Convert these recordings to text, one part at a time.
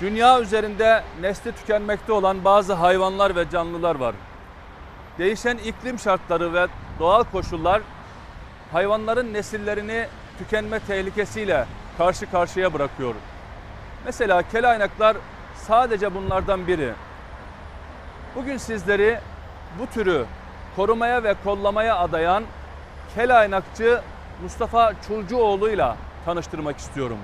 Dünya üzerinde nesli tükenmekte olan bazı hayvanlar ve canlılar var. Değişen iklim şartları ve doğal koşullar hayvanların nesillerini tükenme tehlikesiyle karşı karşıya bırakıyor. Mesela kelaynaklar sadece bunlardan biri. Bugün sizleri bu türü korumaya ve kollamaya adayan kelaynakçı Mustafa Çulcuoğlu ile tanıştırmak istiyorum.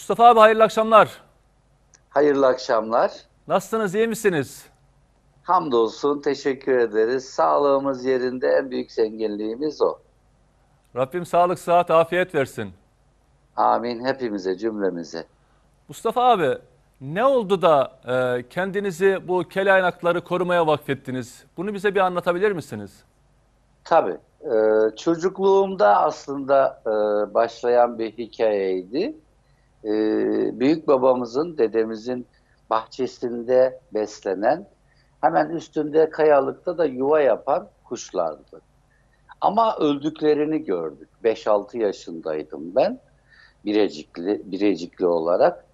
Mustafa abi hayırlı akşamlar. Hayırlı akşamlar. Nasılsınız, iyi misiniz? Hamdolsun, teşekkür ederiz. Sağlığımız yerinde en büyük zenginliğimiz o. Rabbim sağlık, sıhhat, afiyet versin. Amin hepimize, cümlemize. Mustafa abi, ne oldu da e, kendinizi bu kelaynakları korumaya vakfettiniz? Bunu bize bir anlatabilir misiniz? Tabii. e, çocukluğumda aslında e, başlayan bir hikayeydi. E, büyük babamızın, dedemizin bahçesinde beslenen, hemen üstünde kayalıkta da yuva yapan kuşlardı. Ama öldüklerini gördük. 5-6 yaşındaydım ben. Birecikli, Birecikli olarak.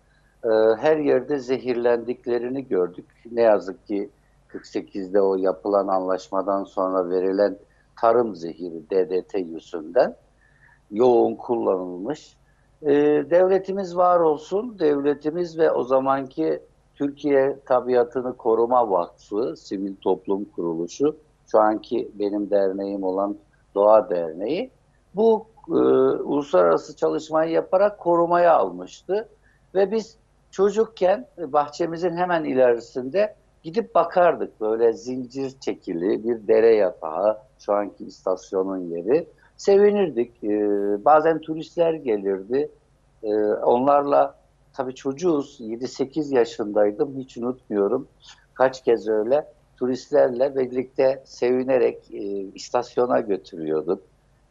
Ee, her yerde zehirlendiklerini gördük. Ne yazık ki 48'de o yapılan anlaşmadan sonra verilen tarım zehiri DDT yüzünden yoğun kullanılmış. Ee, devletimiz var olsun. Devletimiz ve o zamanki Türkiye Tabiatını Koruma Vakfı, Sivil Toplum Kuruluşu, şu anki benim derneğim olan Doğa Derneği, bu e, uluslararası çalışmayı yaparak korumaya almıştı. Ve biz çocukken bahçemizin hemen ilerisinde gidip bakardık. Böyle zincir çekili bir dere yatağı, şu anki istasyonun yeri. Sevinirdik. E, bazen turistler gelirdi. E, onlarla tabii çocuğuz, 7-8 yaşındaydım, hiç unutmuyorum. Kaç kez öyle turistlerle birlikte sevinerek e, istasyona götürüyorduk.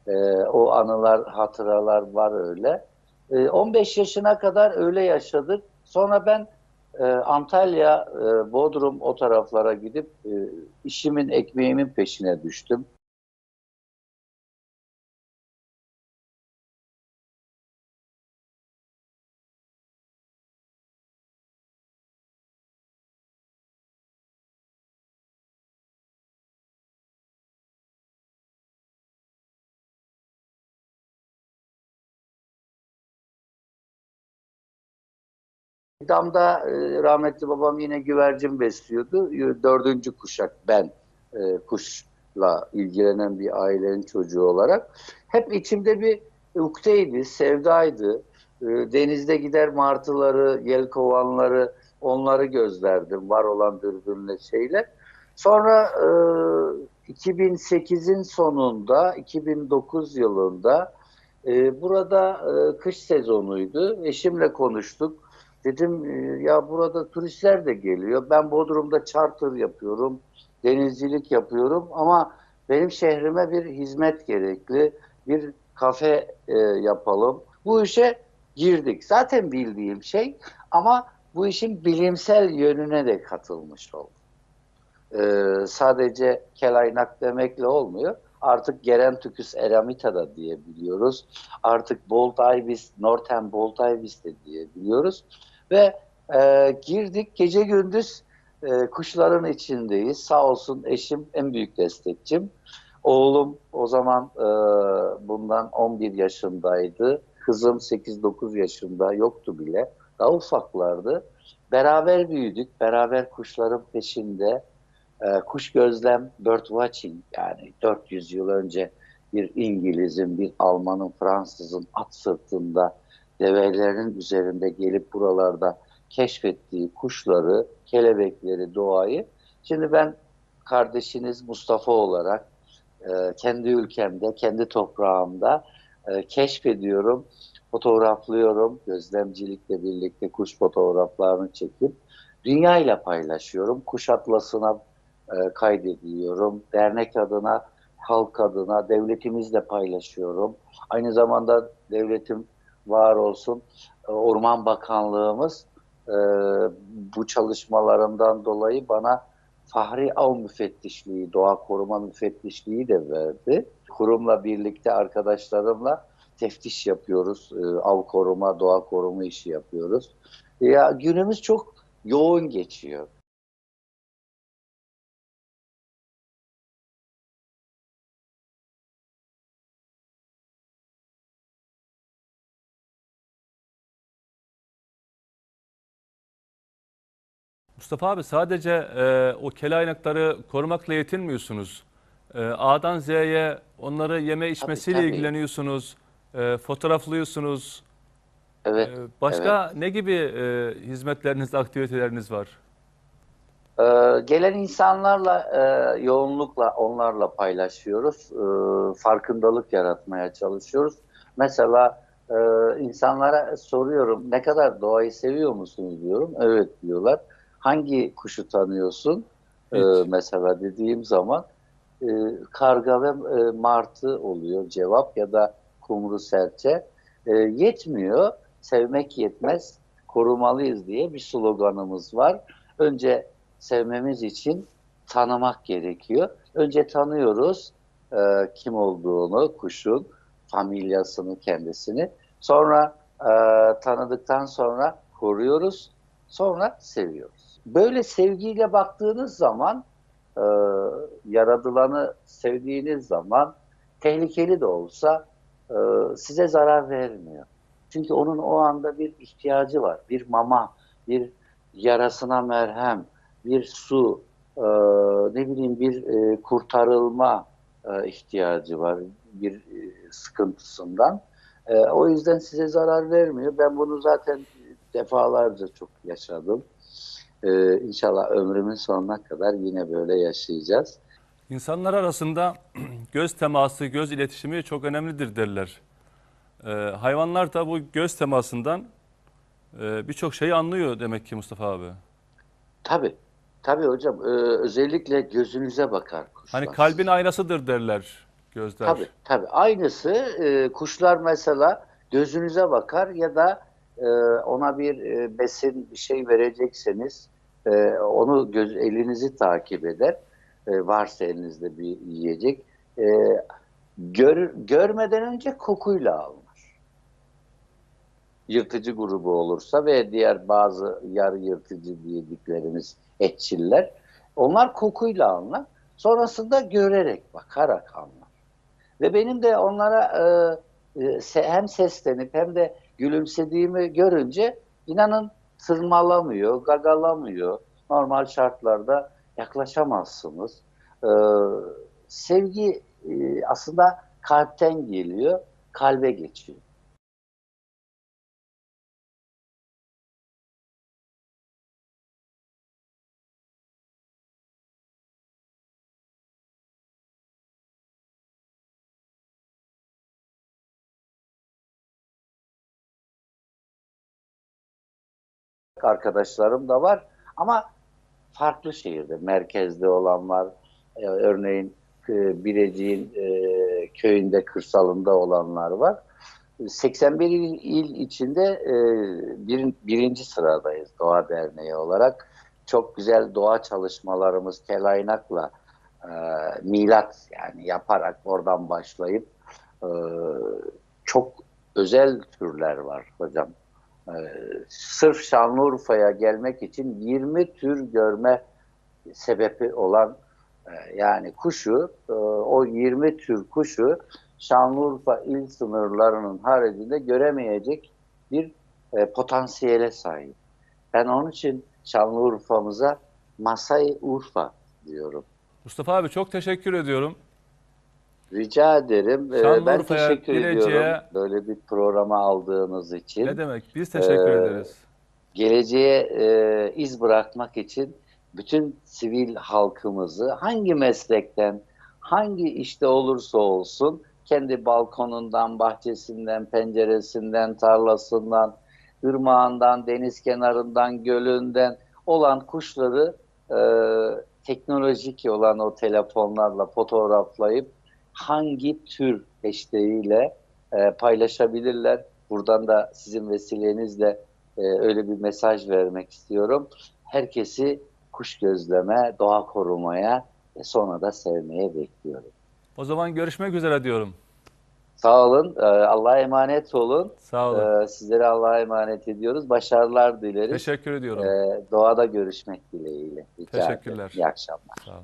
E, o anılar, hatıralar var öyle. E, 15 yaşına kadar öyle yaşadık. Sonra ben e, Antalya, e, Bodrum o taraflara gidip e, işimin, ekmeğimin peşine düştüm. Damda e, rahmetli babam yine güvercin besliyordu. Dördüncü kuşak ben e, kuşla ilgilenen bir ailenin çocuğu olarak. Hep içimde bir ukteydi, sevdaydı. E, denizde gider martıları, yelkovanları, onları gözlerdim var olan dürbünle şeyle. Sonra e, 2008'in sonunda, 2009 yılında burada kış sezonuydu. Eşimle konuştuk. Dedim e, ya burada turistler de geliyor. Ben Bodrum'da charter yapıyorum, denizcilik yapıyorum ama benim şehrime bir hizmet gerekli. Bir kafe e, yapalım. Bu işe girdik. Zaten bildiğim şey ama bu işin bilimsel yönüne de katılmış oldum. Ee, sadece kelaynak demekle olmuyor. Artık Geranthocus eramita da diyebiliyoruz. Artık Bolt ibis, Northern Bolt ibis de diyebiliyoruz. Ve e, girdik gece gündüz e, kuşların içindeyiz. Sağ olsun eşim en büyük destekçim. Oğlum o zaman e, bundan 11 yaşındaydı. Kızım 8-9 yaşında yoktu bile. Daha ufaklardı. Beraber büyüdük. Beraber kuşların peşinde. E, kuş gözlem, bird watching yani 400 yıl önce bir İngiliz'in, bir Alman'ın, Fransız'ın at sırtında develerin üzerinde gelip buralarda keşfettiği kuşları, kelebekleri, doğayı. Şimdi ben kardeşiniz Mustafa olarak e, kendi ülkemde, kendi toprağımda e, keşfediyorum, fotoğraflıyorum, gözlemcilikle birlikte kuş fotoğraflarını çekip dünya ile paylaşıyorum. Kuş atlasına e, kaydediyorum. Dernek adına halk adına devletimizle paylaşıyorum. Aynı zamanda devletim var olsun. e, Orman Bakanlığımız e, bu çalışmalarımdan dolayı bana Fahri Av Müfettişliği, Doğa Koruma Müfettişliği de verdi. Kurumla birlikte arkadaşlarımla teftiş yapıyoruz. E, Av koruma, doğa koruma işi yapıyoruz. Ya günümüz çok yoğun geçiyor. Mustafa abi sadece e, o kelaynakları korumakla yetinmiyorsunuz. E, A'dan Z'ye onları yeme içmesiyle tabii. ilgileniyorsunuz. E, fotoğraflıyorsunuz. Evet. E, başka ne gibi e, hizmetleriniz, aktiviteleriniz var? Ee, gelen insanlarla e, yoğunlukla onlarla paylaşıyoruz. Ee, farkındalık yaratmaya çalışıyoruz. Mesela e, insanlara soruyorum ne kadar doğayı seviyor musunuz diyorum. Evet diyorlar. Hangi kuşu tanıyorsun? Ee, Hiç. mesela dediğim zaman e, karga ve e, martı oluyor cevap ya da kumru serçe. E, yetmiyor. Sevmek yetmez. Korumalıyız diye bir sloganımız var. Önce sevmemiz için tanımak gerekiyor. Önce tanıyoruz e, kim olduğunu, kuşun, familyasını, kendisini. Sonra e, tanıdıktan sonra koruyoruz, sonra seviyoruz. Böyle sevgiyle baktığınız zaman, e, yaradılanı sevdiğiniz zaman tehlikeli de olsa e, size zarar vermiyor. Çünkü onun o anda bir ihtiyacı var. Bir mama, bir yarasına merhem, bir su, e, ne bileyim bir e, kurtarılma e, ihtiyacı var bir e, sıkıntısından. E, o yüzden size zarar vermiyor. Ben bunu zaten defalarca çok yaşadım. E, inşallah ömrümün sonuna kadar yine böyle yaşayacağız. İnsanlar arasında göz teması, göz iletişimi çok önemlidir derler. E, hayvanlar da bu göz temasından e, birçok şeyi anlıyor demek ki Mustafa abi. Tabii, tabii hocam. E, özellikle gözünüze bakar kuşlar. Hani kalbin aynasıdır derler gözler. Tabii tabii. Aynısı e, kuşlar mesela gözünüze bakar ya da e, ona bir e, besin bir şey verecekseniz e, onu göz elinizi takip eder. E, varsa elinizde bir yiyecek. E, gör, görmeden önce kokuyla alınır. Yırtıcı grubu olursa ve diğer bazı yarı yırtıcı diyediklerimiz etçiller onlar kokuyla alınır. Sonrasında görerek, bakarak anlar. Ve benim de onlara e, e, hem seslenip hem de gülümsediğimi görünce inanın tırmalamıyor, gagalamıyor. Normal şartlarda yaklaşamazsınız. E, sevgi e, aslında kalpten geliyor, kalbe geçiyor. Arkadaşlarım da var ama farklı şehirde, merkezde olan var. E, örneğin e, Birecik'in e, köyünde, kırsalında olanlar var. 81 il, il içinde e, bir, birinci sıradayız Doğa Derneği olarak. Çok güzel doğa çalışmalarımız kelaynakla e, milat yani yaparak oradan başlayıp e, çok özel türler var hocam. E, sırf Şanlıurfa'ya gelmek için 20 tür görme sebebi olan e, yani kuşu e, o 20 tür kuşu Şanlıurfa il sınırlarının haricinde göremeyecek bir e, potansiyele sahip. Ben onun için Şanlıurfa'mıza Masai Urfa diyorum. Mustafa abi çok teşekkür ediyorum. Rica ederim. Ee, ben teşekkür Bilecik'e- ediyorum böyle bir programa aldığınız için. Ne demek? Biz teşekkür Ee, ederiz. geleceğe e, iz bırakmak için bütün sivil halkımızı hangi meslekten, hangi işte olursa olsun kendi balkonundan, bahçesinden, penceresinden, tarlasından, ırmağından, deniz kenarından, gölünden olan kuşları e, teknolojik olan o telefonlarla fotoğraflayıp hangi tür hashtag'iyle e, paylaşabilirler. Buradan da sizin vesilenizle e, öyle bir mesaj vermek istiyorum. Herkesi kuş gözleme, doğa korumaya ve sonra da sevmeye bekliyorum. O zaman görüşmek üzere diyorum. Sağ olun. e, Allah'a emanet olun. Sağ olun. E, Sizlere Allah'a emanet ediyoruz. Başarılar dileriz. Teşekkür ediyorum. E, Doğada görüşmek dileğiyle. Rica ederim. Teşekkürler. İyi akşamlar. Sağ olun.